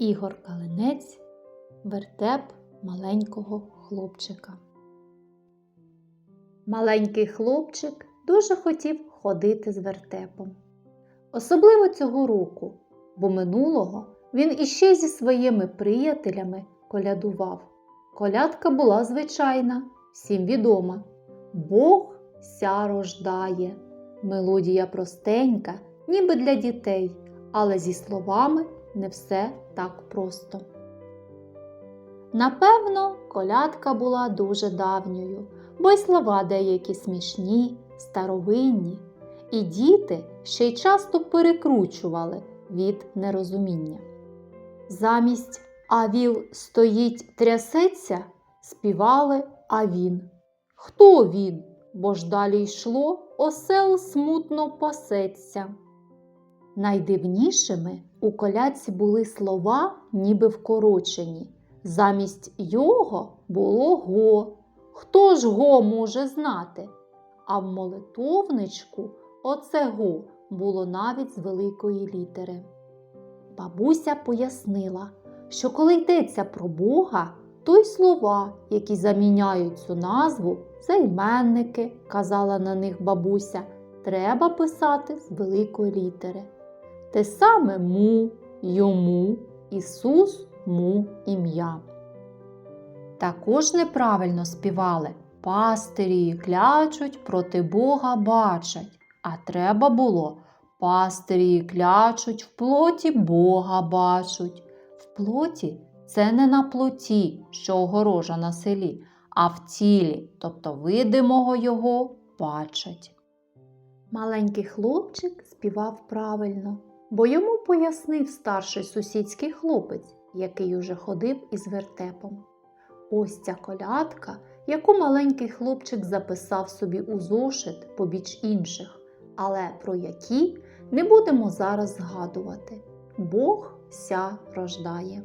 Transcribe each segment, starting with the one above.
Ігор Калинець вертеп маленького хлопчика. Маленький хлопчик дуже хотів ходити з вертепом. Особливо цього року, бо минулого він іще зі своїми приятелями колядував. Колядка була звичайна, всім відома. Бог ся рождає. Мелодія простенька, ніби для дітей, але зі словами не все так просто. Напевно, колядка була дуже давньою, бо й слова деякі смішні, старовинні, і діти ще й часто перекручували від нерозуміння. Замість А віл стоїть трясеться, співали А він. Хто він? Бо ж далі йшло, осел смутно пасеться. Найдивнішими у колядці були слова, ніби вкорочені. Замість його було го. Хто ж го може знати? А в молитовничку оце го було навіть з великої літери. Бабуся пояснила, що коли йдеться про Бога, то й слова, які заміняють цю назву, займенники, казала на них бабуся, треба писати з великої літери. Те саме му, йому, Ісус му ім'я. Також неправильно співали пастирі клячуть, проти Бога бачать, а треба було пастирі клячуть, в плоті Бога бачуть. В плоті це не на плоті, що огорожа на селі, а в тілі, тобто видимого його бачать. Маленький хлопчик співав правильно, бо йому пояснив старший сусідський хлопець, який уже ходив із вертепом. Ось ця колядка, яку маленький хлопчик записав собі у зошит побіч інших, але про які не будемо зараз згадувати. Бог ся рождає.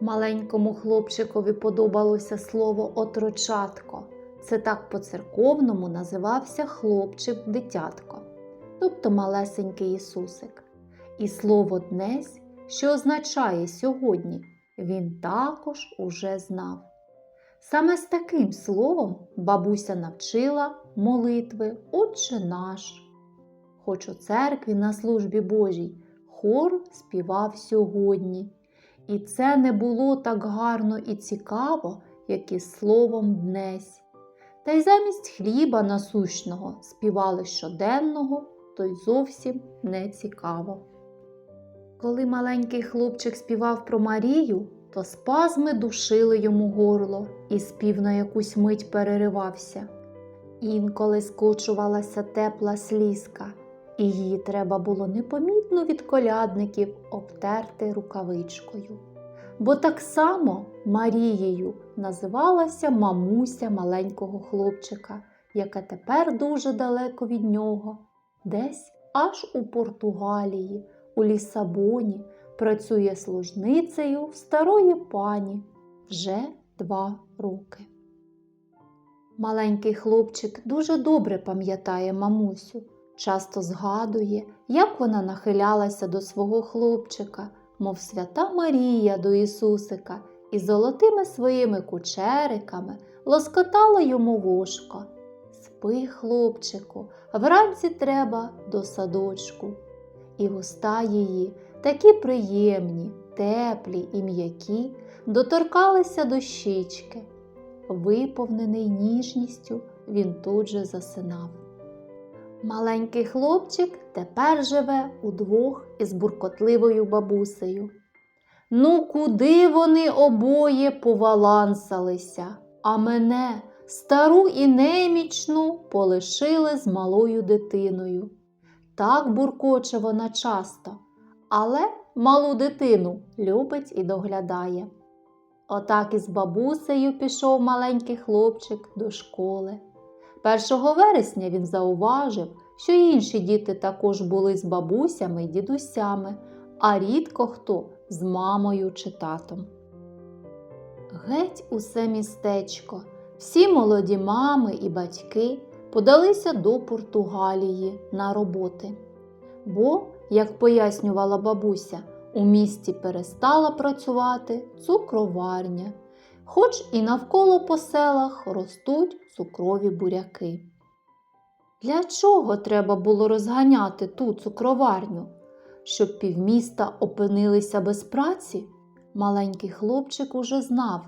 Маленькому хлопчикові подобалося слово отрочатко. Це так по-церковному називався хлопчик-дитятко, тобто малесенький Ісусик. І слово днесь, що означає сьогодні, він також уже знав. Саме з таким словом бабуся навчила молитви Отче наш. Хоч у церкві на службі Божій хор співав сьогодні. І це не було так гарно і цікаво, як із словом днесь. Та й замість хліба насущного співали щоденного, то й зовсім не цікаво. Коли маленький хлопчик співав про Марію, то спазми душили йому горло, і спів на якусь мить переривався. Інколи скочувалася тепла слізка, і її треба було непомітно від колядників обтерти рукавичкою. Бо так само Марією називалася мамуся маленького хлопчика, яка тепер дуже далеко від нього, десь аж у Португалії, у Лісабоні, працює служницею в старої пані вже два роки. Маленький хлопчик дуже добре пам'ятає мамусю, часто згадує, як вона нахилялася до свого хлопчика, мов свята Марія до Ісусика, і золотими своїми кучериками лоскотала йому вушко. Спи, хлопчику, вранці треба до садочку. І вуста її такі приємні, теплі і м'які, доторкалися до щічки. Виповнений ніжністю, він тут же засинав. Маленький хлопчик тепер живе удвох із буркотливою бабусею. Ну, куди вони обоє повалансалися, а мене, стару і немічну, полишили з малою дитиною. Так буркоче вона часто, але малу дитину любить і доглядає. Отак із бабусею пішов маленький хлопчик до школи. 1 вересня він зауважив, що інші діти також були з бабусями й дідусями, а рідко хто з мамою чи татом. Геть усе містечко, всі молоді мами і батьки подалися до Португалії на роботи. Бо, як пояснювала бабуся, у місті перестала працювати цукроварня, хоч і навколо по селах ростуть цукрові буряки. Для чого треба було розганяти ту цукроварню? Щоб півміста опинилися без праці? Маленький хлопчик уже знав,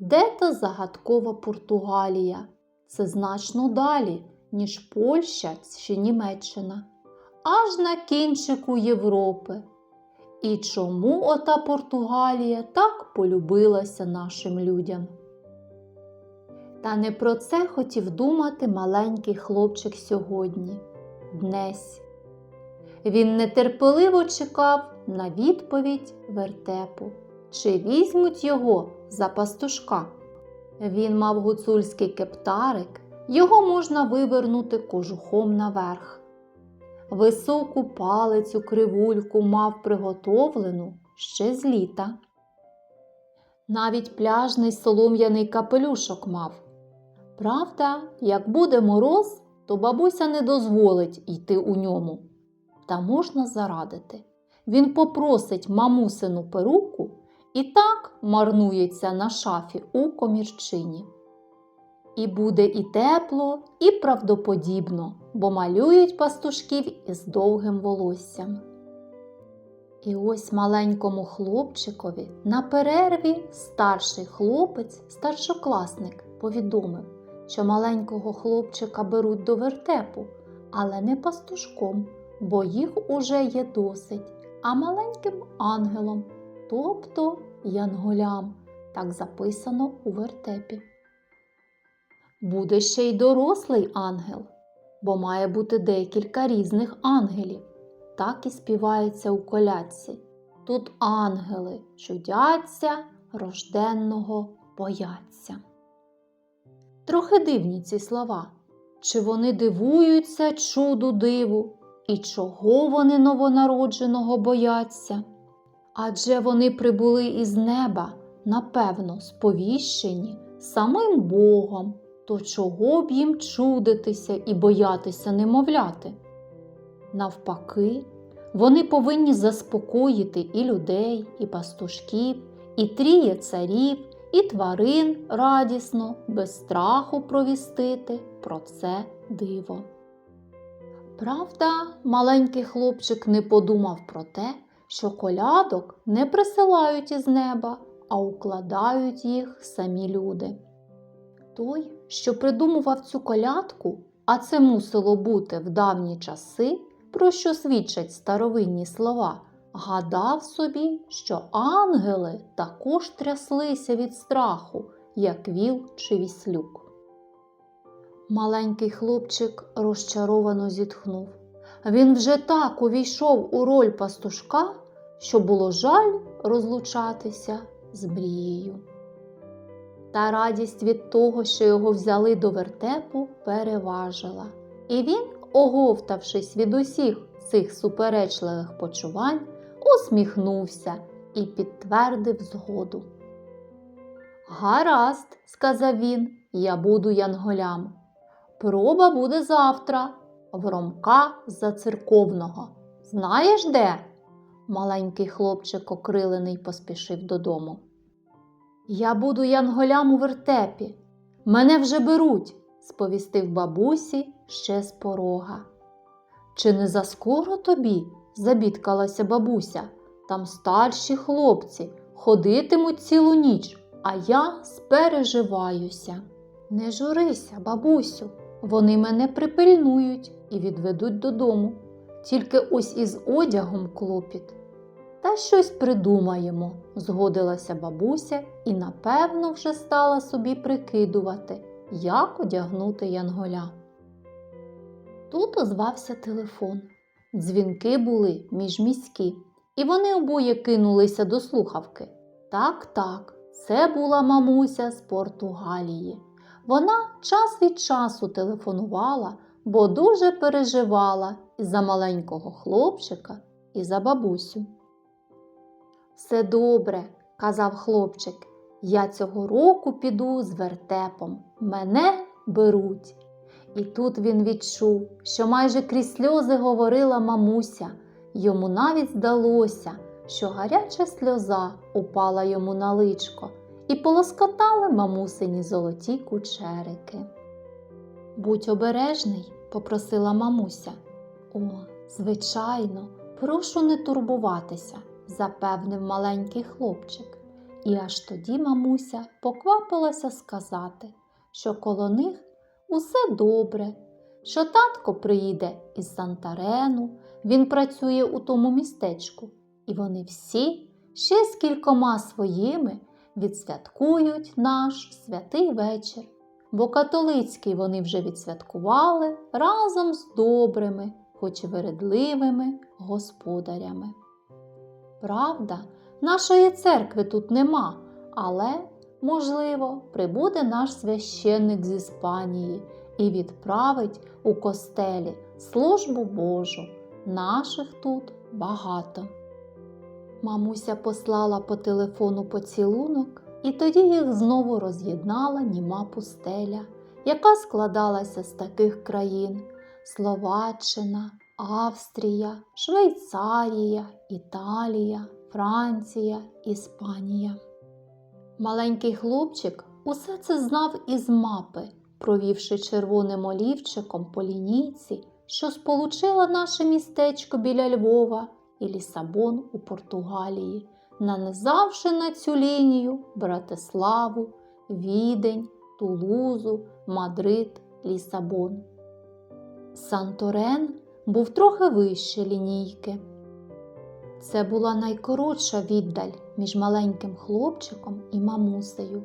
де та загадкова Португалія. Це значно далі, ніж Польща чи Німеччина, аж на кінчику Європи. І чому ота Португалія так полюбилася нашим людям? Та не про це хотів думати маленький хлопчик сьогодні, днесь. Він нетерпеливо чекав на відповідь вертепу, чи візьмуть його за пастушка. Він мав гуцульський кептарик, його можна вивернути кожухом наверх. Високу палицю кривульку мав приготовлену ще з літа. Навіть пляжний солом'яний капелюшок мав. Правда, як буде мороз, то бабуся не дозволить йти у ньому. Та можна зарадити. Він попросить мамусину перуку і так марнується на шафі у комірчині. І буде і тепло, і правдоподібно, бо малюють пастушків із довгим волоссям. І ось маленькому хлопчикові на перерві старший хлопець, старшокласник, повідомив, що маленького хлопчика беруть до вертепу, але не пастушком, бо їх уже є досить, а маленьким ангелом, тобто янголям, так записано у вертепі. Буде ще й дорослий ангел, бо має бути декілька різних ангелів. Так і співається у колядці. Тут ангели чудяться, рожденного бояться. Трохи дивні ці слова. Чи вони дивуються чуду диву, і чого вони новонародженого бояться? Адже вони прибули із неба, напевно, сповіщені самим Богом, то чого б їм чудитися і боятися немовляти? Навпаки, вони повинні заспокоїти і людей, і пастушків, і тріє царів, і тварин радісно, без страху провістити про це диво. Правда, маленький хлопчик не подумав про те, що колядок не присилають із неба, а укладають їх самі люди. Той, що придумував цю колядку, а це мусило бути в давні часи, про що свідчать старовинні слова, гадав собі, що ангели також тряслися від страху, як віл чи віслюк. Маленький хлопчик розчаровано зітхнув. Він вже так увійшов у роль пастушка, що було жаль розлучатися з мрією. Та радість від того, що його взяли до вертепу, переважила, і він, оговтавшись від усіх цих суперечливих почувань, усміхнувся і підтвердив згоду. Гаразд, сказав він, я буду янголям. Проба буде завтра, в Ромка за церковного. Знаєш де? Маленький хлопчик окрилений поспішив додому. Я буду янголям у вертепі. Мене вже беруть, сповістив бабусі ще з порога. Чи не заскоро тобі? забідкалася бабуся. Там старші хлопці ходитимуть цілу ніч, а я спереживаюся. Не журися, бабусю, вони мене припильнують і відведуть додому. Тільки ось із одягом клопіт. Та щось придумаємо, згодилася бабуся і напевно вже стала собі прикидувати, як одягнути янголя. Тут озвався телефон. Дзвінки були міжміські, і вони обоє кинулися до слухавки. Так, так, це була мамуся з Португалії. Вона час від часу телефонувала, бо дуже переживала і за маленького хлопчика, і за бабусю. Все добре, казав хлопчик. Я цього року піду з вертепом. Мене беруть. І тут він відчув, що майже крізь сльози говорила мамуся. Йому навіть здалося, що гаряча сльоза упала йому на личко і полоскотали мамусині золоті кучерики. Будь обережний, попросила мамуся. О, звичайно, прошу не турбуватися, запевнив маленький хлопчик. І аж тоді мамуся поквапилася сказати, що коло них усе добре, що татко приїде із Сантарену, він працює у тому містечку, і вони всі ще з кількома своїми відсвяткують наш святий вечір, бо католицький вони вже відсвяткували разом з добрими, хоч і вередливими господарями. Правда, нашої церкви тут нема, але, можливо, прибуде наш священник з Іспанії і відправить у костелі службу Божу. Наших тут багато. Мамуся послала по телефону поцілунок, і тоді їх знову роз'єднала німа пустеля, яка складалася з таких країн: Словаччина, Австрія, Швейцарія, Італія, Франція, Іспанія. Маленький хлопчик усе це знав із мапи, провівши червоним олівчиком по лінійці, що сполучила наше містечко біля Львова і Лісабон у Португалії, нанизавши на цю лінію Братиславу, Відень, Тулузу, Мадрид, Лісабон. Санторен був трохи вище лінійки. Це була найкоротша віддаль між маленьким хлопчиком і мамусею.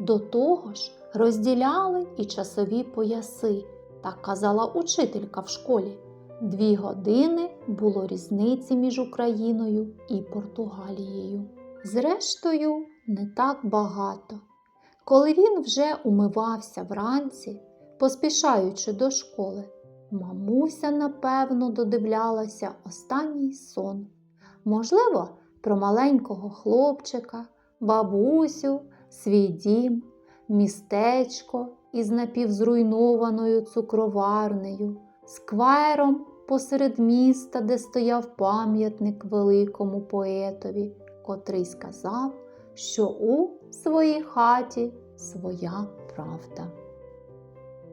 До того ж, розділяли і часові пояси, так казала учителька в школі. Дві години було різниці між Україною і Португалією. Зрештою, не так багато. Коли він вже умивався вранці, поспішаючи до школи, мамуся, напевно, додивлялася останній сон. Можливо, про маленького хлопчика, бабусю, свій дім, містечко із напівзруйнованою цукроварнею, сквером посеред міста, де стояв пам'ятник великому поетові, котрий сказав, що у своїй хаті своя правда.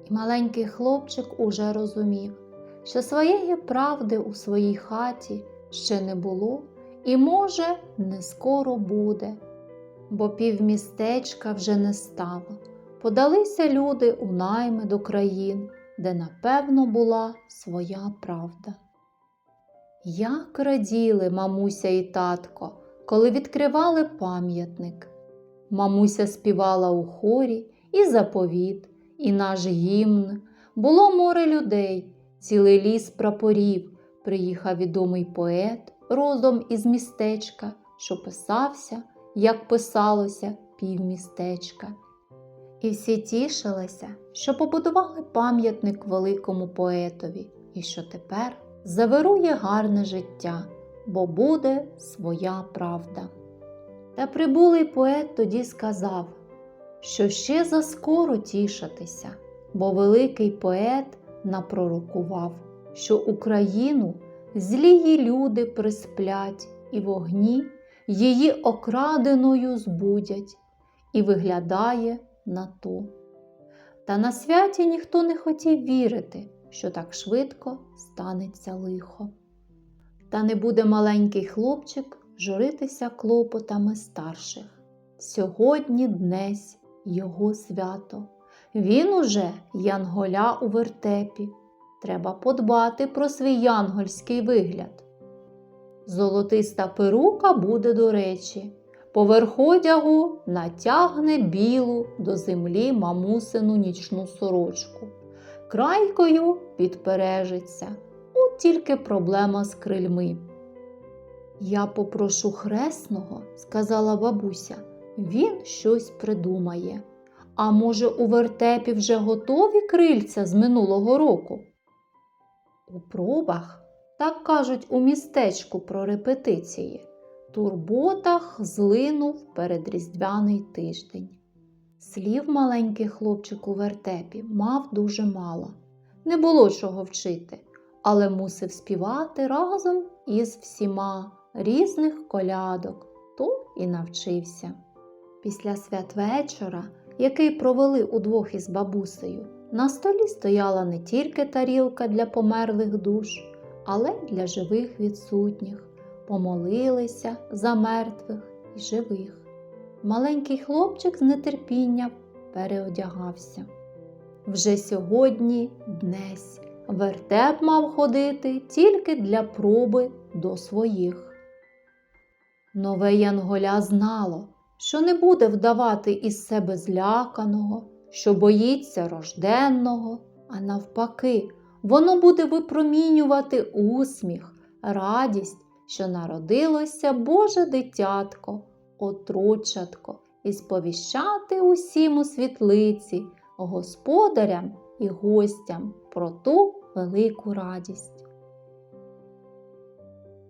І маленький хлопчик уже розумів, що своєї правди у своїй хаті ще не було і, може, не скоро буде, бо півмістечка вже не стало. Подалися люди у найми до країн, де напевно була своя правда. Як раділи мамуся і татко, коли відкривали пам'ятник. Мамуся співала у хорі і заповіт, і наш гімн. Було море людей, цілий ліс прапорів. Приїхав відомий поет родом із містечка, що писався, як писалося півмістечка. І всі тішилися, що побудували пам'ятник великому поетові, і що тепер завирує гарне життя, бо буде своя правда. Та прибулий поет тоді сказав, що ще заскоро тішитися, бо великий поет напророкував, що Україну злії люди присплять і вогні її окраденою збудять, і виглядає на то. Та на святі ніхто не хотів вірити, що так швидко станеться лихо. Та не буде маленький хлопчик журитися клопотами старших. Сьогодні днесь його свято. Він уже янголя у вертепі. Треба подбати про свій янгольський вигляд. Золотиста перука буде до речі, поверх одягу натягне білу до землі мамусину нічну сорочку. Крайкою підпережиться, от тільки проблема з крильми. Я попрошу хресного, сказала бабуся, він щось придумає. А може, у вертепі вже готові крильця з минулого року? У пробах, так кажуть у містечку про репетиції, турботах злинув передріздвяний тиждень. Слів маленький хлопчик у вертепі мав дуже мало. Не було чого вчити, але мусив співати разом із всіма різних колядок, то і навчився. Після святвечора, який провели удвох із бабусею, на столі стояла не тільки тарілка для померлих душ, але й для живих відсутніх. Помолилися за мертвих і живих. Маленький хлопчик з нетерпінням переодягався. Вже сьогодні днесь вертеп мав ходити тільки для проби до своїх. Нове Янголя знало, що не буде вдавати із себе зляканого, що боїться рожденного, а навпаки, воно буде випромінювати усміх, радість, що народилося Боже дитятко, отрочатко, і сповіщати усім у світлиці, господарям і гостям про ту велику радість.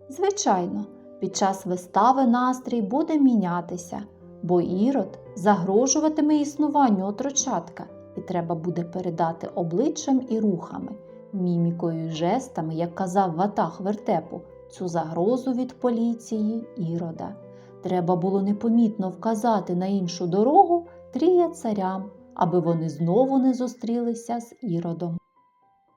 Звичайно, під час вистави настрій буде мінятися, бо ірод загрожуватиме існуванню отрочатка, і треба буде передати обличчям і рухами, мімікою і жестами, як казав ватах вертепу, цю загрозу від поліції ірода. Треба було непомітно вказати на іншу дорогу трія царям, аби вони знову не зустрілися з іродом.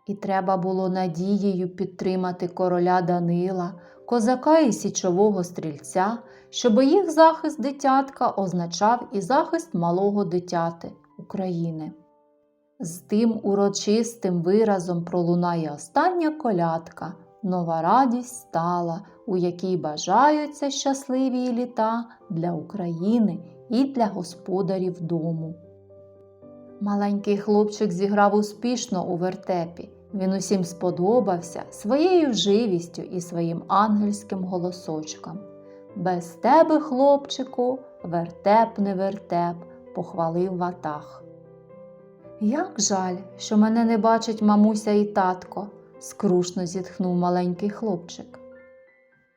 І треба було надією підтримати короля Данила, козака і січового стрільця, щоб їх захист дитятка означав і захист малого дитяти України. З тим урочистим виразом пролунає остання колядка, нова радість стала, у якій бажаються щасливі літа для України і для господарів дому. Маленький хлопчик зіграв успішно у вертепі. Він усім сподобався своєю живістю і своїм ангельським голосочком. Без тебе, хлопчику, вертеп не вертеп, похвалив ватах. Як жаль, що мене не бачить мамуся і татко, скрушно зітхнув маленький хлопчик.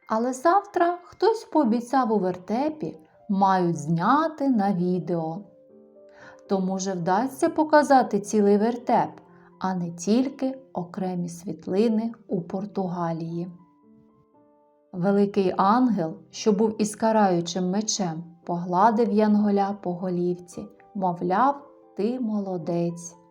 Але завтра хтось пообіцяв у вертепі, мають зняти на відео. То, може, вдасться показати цілий вертеп, а не тільки окремі світлини у Португалії. Великий ангел, що був із караючим мечем, погладив Янголя по голівці, мовляв, ти молодець.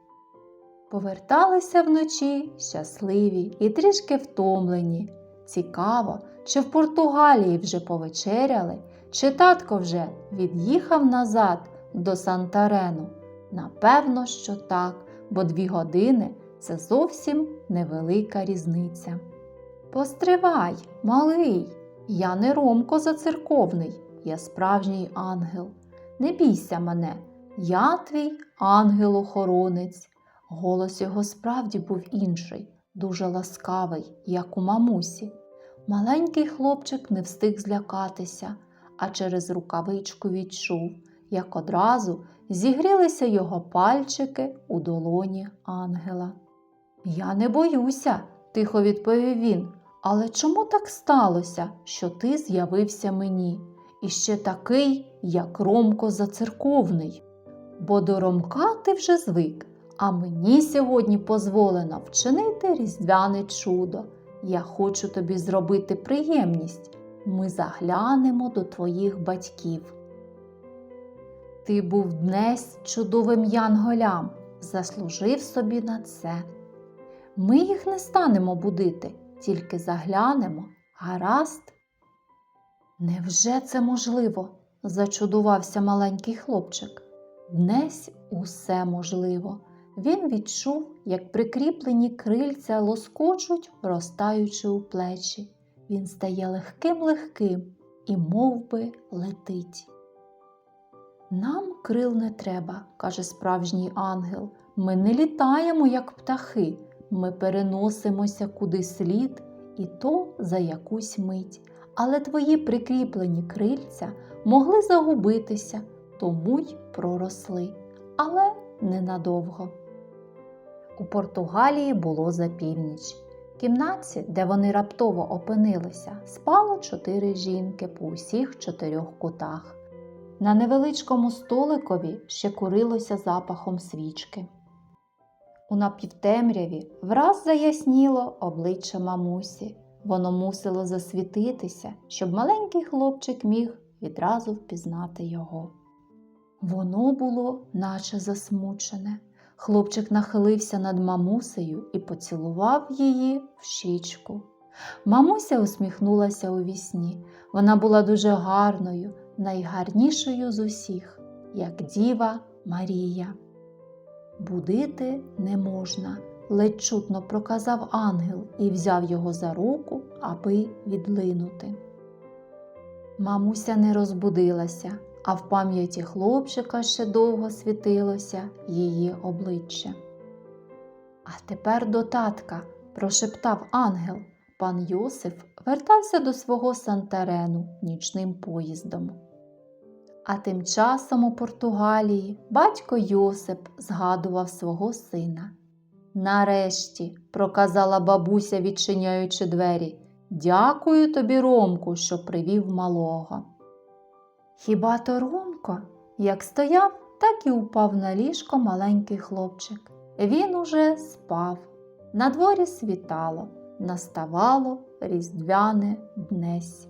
Поверталися вночі щасливі і трішки втомлені. Цікаво, чи в Португалії вже повечеряли, чи татко вже від'їхав назад до Сантарену. Напевно, що так, бо дві години це зовсім невелика різниця. Постривай, малий, я не Ромко зацерковний, я справжній ангел. Не бійся мене, я твій ангел-охоронець. Голос його справді був інший, дуже ласкавий, як у мамусі. Маленький хлопчик не встиг злякатися, а через рукавичку відчув, як одразу зігрілися його пальчики у долоні ангела. Я не боюся, тихо відповів він. Але чому так сталося, що ти з'явився мені? І ще такий, як Ромко зацерковний? Бо до Ромка ти вже звик, а мені сьогодні дозволено вчинити різдвяне чудо. Я хочу тобі зробити приємність. Ми заглянемо до твоїх батьків. Ти був днесь чудовим янголям, заслужив собі на це. Ми їх не станемо будити, тільки заглянемо, гаразд. Невже це можливо? зачудувався маленький хлопчик. Днесь усе можливо. Він відчув, як прикріплені крильця лоскочуть, розтаючи у плечі. Він стає легким легким і мов би, летить. Нам крил не треба, каже справжній ангел. Ми не літаємо, як птахи, ми переносимося куди слід, і то за якусь мить. Але твої прикріплені крильця могли загубитися, тому й проросли, але ненадовго. У Португалії було за північ. В кімнаті, де вони раптово опинилися, спало чотири жінки по усіх чотирьох кутах. На невеличкому столикові ще курилося запахом свічки. У напівтемряві враз заясніло обличчя мамусі. Воно мусило засвітитися, щоб маленький хлопчик міг відразу впізнати його. Воно було наче засмучене. Хлопчик нахилився над мамусею і поцілував її в щічку. Мамуся усміхнулася у вісні. Вона була дуже гарною, найгарнішою з усіх, як діва Марія. Будити не можна, ледь чутно проказав ангел і взяв його за руку, аби відлинути. Мамуся не розбудилася, а в пам'яті хлопчика ще довго світилося її обличчя. А тепер до татка, прошептав ангел. Пан Йосиф вертався до свого Сантарену нічним поїздом. А тим часом у Португалії батько Йосип згадував свого сина. Нарешті, проказала бабуся, відчиняючи двері, дякую тобі, Ромку, що привів малого. Хіба то Румко, як стояв, так і упав на ліжко маленький хлопчик. Він уже спав. На дворі світало, наставало різдвяне днесь.